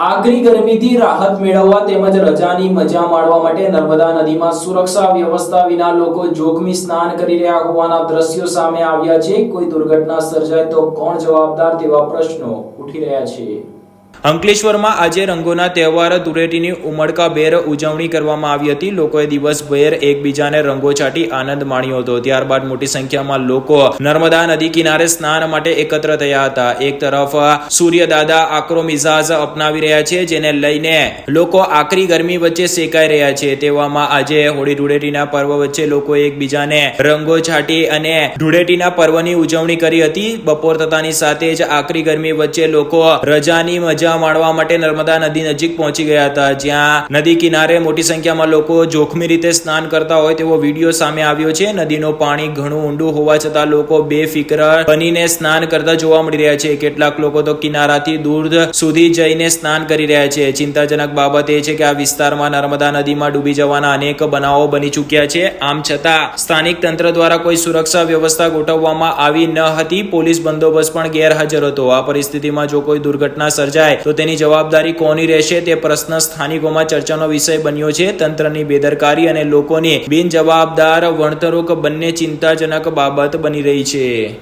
આકરી ગરમીથી રાહત મેળવવા તેમજ રજાની મજા માણવા માટે નર્મદા નદીમાં સુરક્ષા વ્યવસ્થા વિના લોકો જોખમી સ્નાન કરી રહ્યા હોવાના દ્રશ્યો સામે આવ્યા છે. કોઈ દુર્ઘટના સર્જાય તો કોણ જવાબદાર તેવા પ્રશ્નો ઉઠી રહ્યા છે. અંકલેશ્વરમાં આજે રંગોના તહેવાર, ધૂળેટીની ઉમળકાભેર ઉજવણી કરવામાં આવી હતી. લોકોએ દિવસભેર એકબીજાને રંગો છાંટી આનંદ માણ્યો હતો. ત્યારબાદ મોટી સંખ્યામાં લોકો નર્મદા નદી કિનારે સ્નાન માટે એકત્ર થયા હતા. એક તરફ સૂર્યદાદા આકરો મિજાજ અપનાવી રહ્યા છે, જેને લઈને લોકો આકરી ગરમી વચ્ચે શેકાઈ રહ્યા છે. તેવામાં આજે હોળી ધૂળેટીના પર્વ વચ્ચે લોકો એકબીજાને રંગો છાંટી અને ધૂળેટીના પર્વની ઉજવણી કરી હતી. બપોર થતાની સાથે જ આકરી ગરમી વચ્ચે લોકો રજાની મજા માણવા માટે નર્મદા નદી નજીક પહોંચી ગયા હતા. જ્યાં નદી કિનારે મોટી સંખ્યામાં લોકો જોખમી રીતે સ્નાન કરતા હોય તેવો વીડિયો સામે આવ્યો છે. નદીનું પાણી ઘણું ઊંડું હોવા છતાં લોકો બેફિકર બનીને સ્નાન કરતા જોવા મળી રહ્યા છે. કેટલાક લોકો તો કિનારાથી દૂર સુધી જઈને સ્નાન કરી રહ્યા છે. ચિંતાજનક બાબત એ છે કે આ વિસ્તારમાં નર્મદા નદીમાં ડૂબી જવાના અનેક બનાવો બની ચૂક્યા છે. આમ છતાં સ્થાનિક તંત્ર દ્વારા કોઈ સુરક્ષા વ્યવસ્થા ગોઠવવામાં આવી ન હતી. પોલીસ બંદોબસ્ત પણ ગેરહાજર હતો. આ પરિસ્થિતિમાં જો કોઈ દુર્ઘટના સર્જાય તો તેની જવાબદારી કોની રહેશે તે પ્રશ્ન સ્થાનિકોમાં ચર્ચાનો વિષય બન્યો છે. તંત્રની બેદરકારી અને લોકોની બિનજવાબદાર વણતરોક બંને ચિંતાજનક બાબત બની રહી છે.